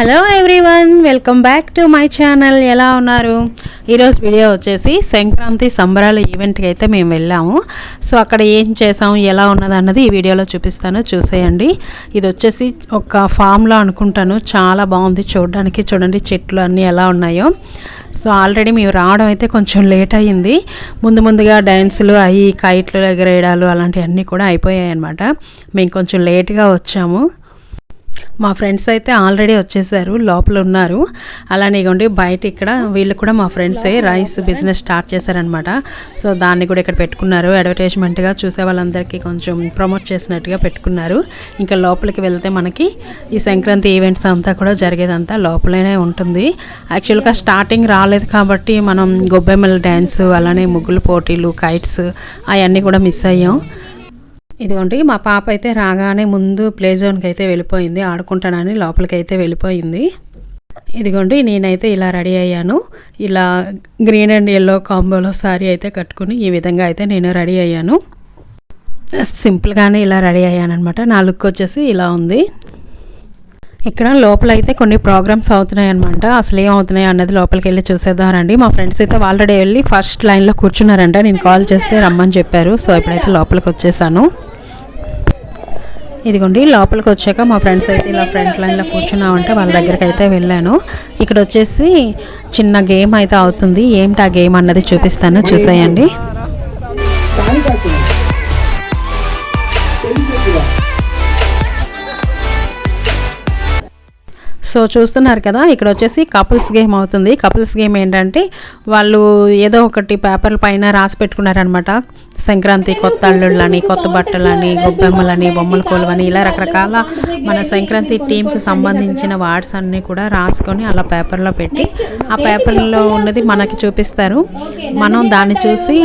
Hello everyone welcome back to my channel ఎలా ఉన్నారు? ఈరోజు వీడియో వచ్చేసి సంక్రాంతి సంబరాల ఈవెంట్కి అయితే మేము వెళ్ళాము. సో అక్కడ ఏం చేసాము ఎలా ఉన్నది అన్నది ఈ వీడియోలో చూపిస్తాను. చూసేయండి. ఇది వచ్చేసి ఒక ఫామ్లో అనుకుంటాను. చాలా బాగుంది. చూడడానికి చూడండి చెట్లు అన్నీ ఎలా ఉన్నాయో. సో ఆల్రెడీ మేము రావడం అయితే కొంచెం లేట్ అయ్యింది. ముందు ముందుగా డ్యాన్సులు అవి కైట్లు ఎగరేయడాలు అలాంటివన్నీ కూడా అయిపోయాయి అనమాట మేము కొంచెం లేట్గా వచ్చాము. మా ఫ్రెండ్స్ అయితే ఆల్రెడీ వచ్చేసారు లోపల ఉన్నారు. అలానే ఇగోండి బయట ఇక్కడ వీళ్ళు కూడా మా ఫ్రెండ్సే రైస్ బిజినెస్ స్టార్ట్ చేశారనమాట సో దాన్ని కూడా ఇక్కడ పెట్టుకున్నారు. అడ్వర్టైజ్మెంట్గా చూసే వాళ్ళందరికీ కొంచెం ప్రమోట్ చేసినట్టుగా పెట్టుకున్నారు. ఇంకా లోపలికి వెళ్తే మనకి ఈ సంక్రాంతి ఈవెంట్స్ అంతా కూడా జరిగేదంతా లోపలనే ఉంటుంది. యాక్చువల్గా స్టార్టింగ్ రాలేదు కాబట్టి మనం గొబ్బెమ్మల డ్యాన్స్ అలానే ముగ్గులు పోటీలు కైట్స్ అవన్నీ కూడా మిస్ అయ్యాం. ఇదిగోండి మా పాప అయితే రాగానే ముందు ప్లే జోన్కి అయితే వెళ్ళిపోయింది ఆడుకుంటానని లోపలికి అయితే వెళ్ళిపోయింది. ఇదిగోండి నేనైతే ఇలా రెడీ అయ్యాను. ఇలా గ్రీన్ అండ్ ఎల్లో కాంబోలో సారీ అయితే కట్టుకుని ఈ విధంగా అయితే నేను రెడీ అయ్యాను. సింపుల్గానే ఇలా రెడీ అయ్యాను అనమాట నా లుక్ వచ్చేసి ఇలా ఉంది. ఇక్కడ లోపల అయితే కొన్ని ప్రోగ్రామ్స్ అవుతున్నాయి అనమాట అసలు ఏం అవుతున్నాయి అన్నది లోపలికి వెళ్ళి చూసేద్దామండి. మా ఫ్రెండ్స్ అయితే ఆల్రెడీ వెళ్ళి ఫస్ట్ లైన్లో కూర్చున్నారంట. నేను కాల్ చేస్తే రమ్మని చెప్పారు. సో ఇప్పుడైతే లోపలికి వచ్చేసాను. ఇదిగోండి లోపలికి వచ్చాక మా ఫ్రెండ్స్ అయితే ఇలా ఫ్రంట్ లైన్లో కూర్చున్నామంటే వాళ్ళ దగ్గరికి అయితే వెళ్ళాను. ఇక్కడ వచ్చేసి చిన్న గేమ్ అయితే అవుతుంది. ఏమిటి ఆ గేమ్ అన్నది చూపిస్తాను. చూసేయండి. సో చూస్తున్నారు కదా ఇక్కడ వచ్చేసి కపుల్స్ గేమ్ అవుతుంది. కపుల్స్ గేమ్ ఏంటంటే వాళ్ళు ఏదో ఒకటి పేపర్ల పైన రాసి పెట్టుకున్నారనమాట సంక్రాంతి కొత్త అల్లుళ్ళని కొత్త బట్టలని గొబ్బెమ్మలని బొమ్మల కోలువని ఇలా రకరకాల మన సంక్రాంతి టీంకి సంబంధించిన వార్డ్స్ అన్నీ కూడా రాసుకొని అలా పేపర్లో పెట్టి ఆ పేపర్లో ఉన్నది మనకి చూపిస్తారు. మనం దాన్ని చూసి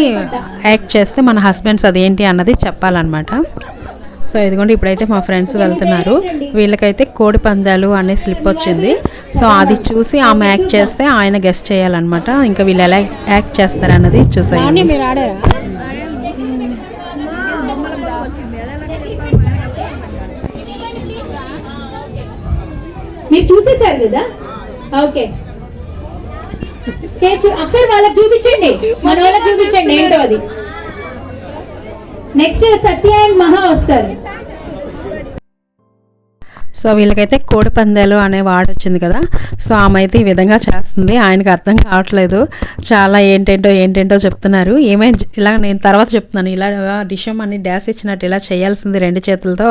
యాక్ట్ చేస్తే మన హస్బెండ్స్ అదేంటి అన్నది చెప్పాలన్నమాట. సో ఇదిగోండి ఇప్పుడైతే మా ఫ్రెండ్స్ వెళ్తున్నారు. వీళ్ళకైతే కోడి పందాలు అనే స్లిప్ వచ్చింది. సో అది చూసి ఆమె యాక్ట్ చేస్తే ఆయన గెస్ట్ చేయాలన్నమాట. ఇంకా వీళ్ళు ఎలా యాక్ట్ చేస్తారన్నది చూసాను మీరు చూసేశారు కదా? ఓకే. చేసి ఒకసారి వాళ్ళకి చూపించండి. మన వాళ్ళకి చూపించండి. ఏంటో అది? నెక్స్ట్ సత్య అండ్ మహా వస్తారు. సో వీళ్ళకైతే కోడి పందాలు అనే వాడు వచ్చింది కదా. సో ఆమె అయితే ఈ విధంగా చేస్తుంది. ఆయనకు అర్థం కావట్లేదు. చాలా ఏంటేంటో ఏంటేంటో చెప్తున్నారు. ఏమై ఇలా నేను తర్వాత చెప్తున్నాను. ఇలా డిషమ్ అని డ్యాస్ ఇచ్చినట్టు ఇలా చేయాల్సింది రెండు చేతులతో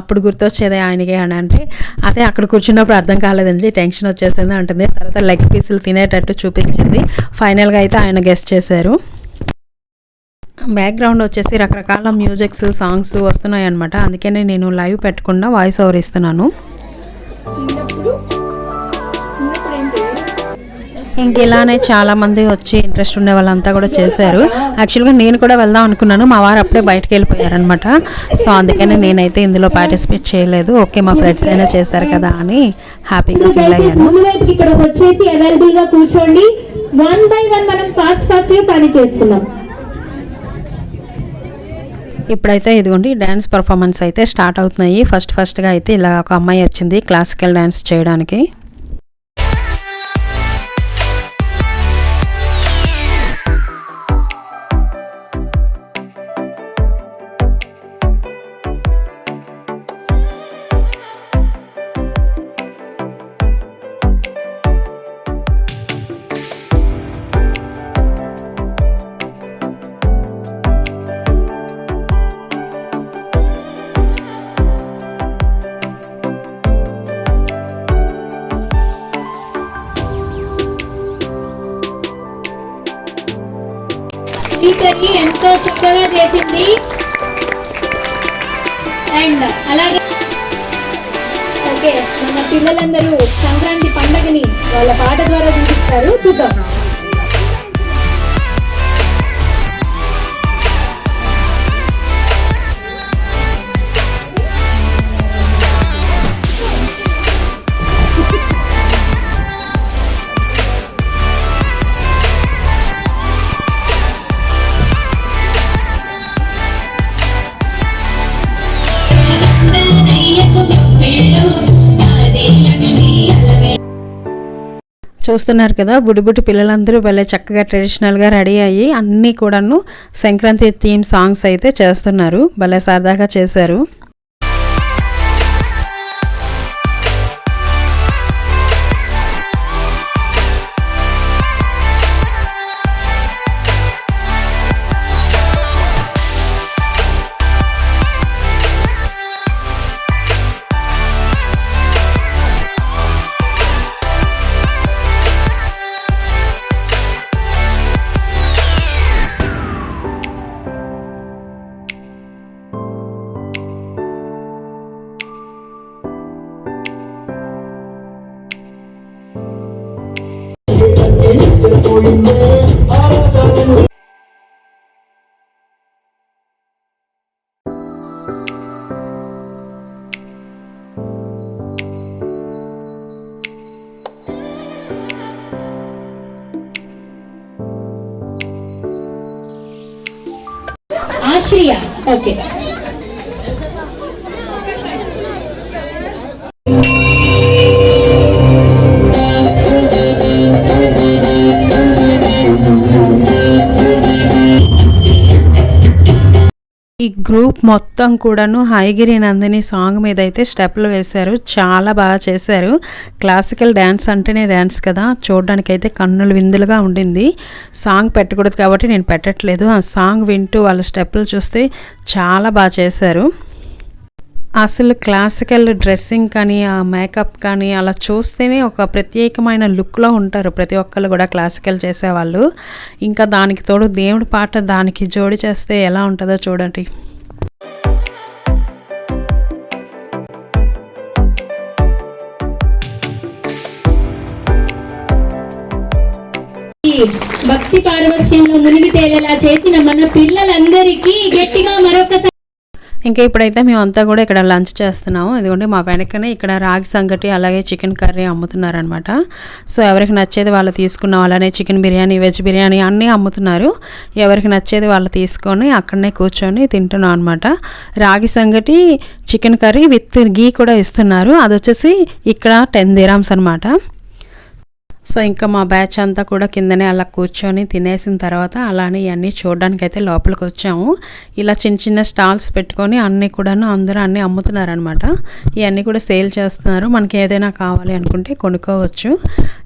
అప్పుడు గుర్తొచ్చేది ఆయనకి అని అంటే అదే అక్కడ కూర్చున్నప్పుడు అర్థం కాలేదండి. టెన్షన్ వచ్చేసింది అంటుంది. తర్వాత లెగ్ పీసులు తినేటట్టు చూపించింది. ఫైనల్గా అయితే ఆయన గెస్ట్ చేశారు. బ్యాక్గ్రౌండ్ వచ్చేసి రకరకాల మ్యూజిక్స్ సాంగ్స్ వస్తున్నాయి అనమాట అందుకనే నేను లైవ్ పెట్టకుండా వాయిస్ ఓవర్ ఇస్తున్నాను. ఇంక ఇలానే చాలా మంది వచ్చి ఇంట్రెస్ట్ ఉండే వాళ్ళంతా కూడా చేశారు. యాక్చువల్గా నేను కూడా వెళ్దాం అనుకున్నాను. మా వారు అప్పుడే బయటకు వెళ్ళిపోయారనమాట సో అందుకని నేనైతే ఇందులో పార్టిసిపేట్ చేయలేదు. ఓకే మా ఫ్రెండ్స్ అయినా చేశారు కదా అని హ్యాపీగా ఫీల్ అయ్యాను. ముందు వైపుకి ఇక్కడ వచ్చేసి అవైలబుల్గా కూర్చోండి. వన్ బై వన్ మనం ఫాస్ట్ ఫాస్ట్గా పని చేసుకుందాం. ఇప్పుడైతే ఇదిగోండి డ్యాన్స్ పర్ఫార్మెన్స్ అయితే స్టార్ట్ అవుతున్నాయి. ఫస్ట్ ఫస్ట్గా అయితే ఇలా ఒక అమ్మాయి వచ్చింది క్లాసికల్ డ్యాన్స్ చేయడానికి. టీచర్కి ఎంతో చక్కగా చేసింది. అండ్ అలాగే ఓకే మన పిల్లలందరూ సంక్రాంతి పండగని వాళ్ళ పాట ద్వారా చూపిస్తారు. చూద్దాం. చూస్తున్నారు కదా బుడి పిల్లలందరూ భలే చక్కగా ట్రెడిషనల్గా రెడీ అయ్యి అన్నీ కూడాను సంక్రాంతి థీమ్ సాంగ్స్ అయితే చేస్తున్నారు. భలే సరదాగా చేశారు. ఆశ్రియ ఓకే ఈ గ్రూప్ మొత్తం కూడాను హైగిరి నందిని సాంగ్ మీద అయితే స్టెప్లు వేశారు. చాలా బాగా చేశారు. క్లాసికల్ డ్యాన్స్ అంటేనే డ్యాన్స్ కదా. చూడడానికి అయితే కన్నులు విందులుగా ఉండింది. సాంగ్ పెట్టకూడదు కాబట్టి నేను పెట్టట్లేదు. ఆ సాంగ్ వింటూ వాళ్ళ స్టెప్పులు చూస్తే చాలా బాగా చేశారు. అసలు క్లాసికల్ డ్రెస్సింగ్ కానీ ఆ మేకప్ కానీ అలా చూస్తేనే ఒక ప్రత్యేకమైన లుక్లో ఉంటారు. ప్రతి ఒక్కళ్ళు కూడా క్లాసికల్ చేసేవాళ్ళు. ఇంకా దానికి తోడు దేవుడి పాట దానికి జోడి చేస్తే ఎలా ఉంటుందో చూడండి. భక్తి పారవశ్యంలో మునిగి తేలేలా చేసిన మన పిల్లలందరికీ గట్టిగా మరొకసారి ఇంకా ఇప్పుడైతే మేమంతా కూడా ఇక్కడ లంచ్ చేస్తున్నాము. ఎందుకంటే మా వెనకనే ఇక్కడ రాగి సంగటి అలాగే చికెన్ కర్రీ అమ్ముతున్నారనమాట సో ఎవరికి నచ్చేది వాళ్ళు తీసుకున్నాం అలానే చికెన్ బిర్యానీ వెజ్ బిర్యానీ అన్నీ అమ్ముతున్నారు. ఎవరికి నచ్చేది వాళ్ళు తీసుకొని అక్కడనే కూర్చొని తింటున్నాం అనమాట రాగి సంగటి చికెన్ కర్రీ విత్ గీ కూడా ఇస్తున్నారు. అది వచ్చేసి ఇక్కడ టెన్ దిరామ్స్ అనమాట సో ఇంకా మా బ్యాచ్ అంతా కూడా కిందనే అలా కూర్చొని తినేసిన తర్వాత అలానే ఇవన్నీ చూడడానికి అయితే లోపలికి వచ్చాము. ఇలా చిన్న చిన్న స్టాల్స్ పెట్టుకొని అన్నీ కూడాను అందరూ అన్నీ అమ్ముతున్నారనమాట ఇవన్నీ కూడా సేల్ చేస్తున్నారు. మనకి ఏదైనా కావాలి అనుకుంటే కొనుక్కోవచ్చు.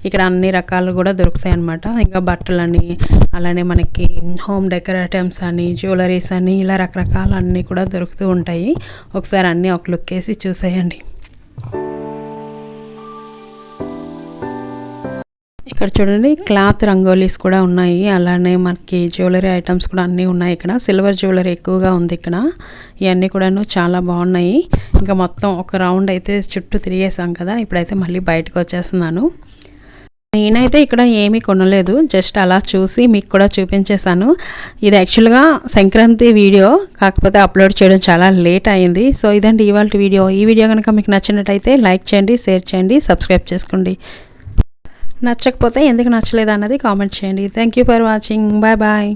ఇక్కడ అన్ని రకాలు కూడా దొరుకుతాయి అనమాట ఇంకా బట్టలని అలానే మనకి హోమ్ డెకరేటివ్స్ అని జ్యువెలరీస్ అని ఇలా రకరకాల అన్నీ కూడా దొరుకుతూ ఉంటాయి. ఒకసారి అన్నీ ఒక లుక్ వేసి చూసేయండి. ఇక్కడ చూడండి క్లాత్ రంగోలీస్ కూడా ఉన్నాయి. అలానే మనకి జ్యువెలరీ ఐటమ్స్ కూడా అన్నీ ఉన్నాయి ఇక్కడ. సిల్వర్ జ్యువెలరీ ఎక్కువగా ఉంది ఇక్కడ. ఇవన్నీ కూడాను చాలా బాగున్నాయి. ఇంకా మొత్తం ఒక రౌండ్ అయితే చుట్టూ తిరిగేసాం కదా. ఇప్పుడైతే మళ్ళీ బయటకు వచ్చేస్తున్నాను. నేనైతే ఇక్కడ ఏమీ కొనలేదు. జస్ట్ అలా చూసి మీకు కూడా చూపించేశాను. ఇది యాక్చువల్గా సంక్రాంతి వీడియో. కాకపోతే అప్లోడ్ చేయడం చాలా లేట్ అయింది. సో ఇదండి ఇవాళ వీడియో. ఈ వీడియో కనుక మీకు నచ్చినట్టయితే లైక్ చేయండి షేర్ చేయండి సబ్స్క్రైబ్ చేసుకోండి. నచ్చకపోతే ఎందుకు నచ్చలేదు అన్నది కామెంట్ చేయండి. Thank you for watching bye bye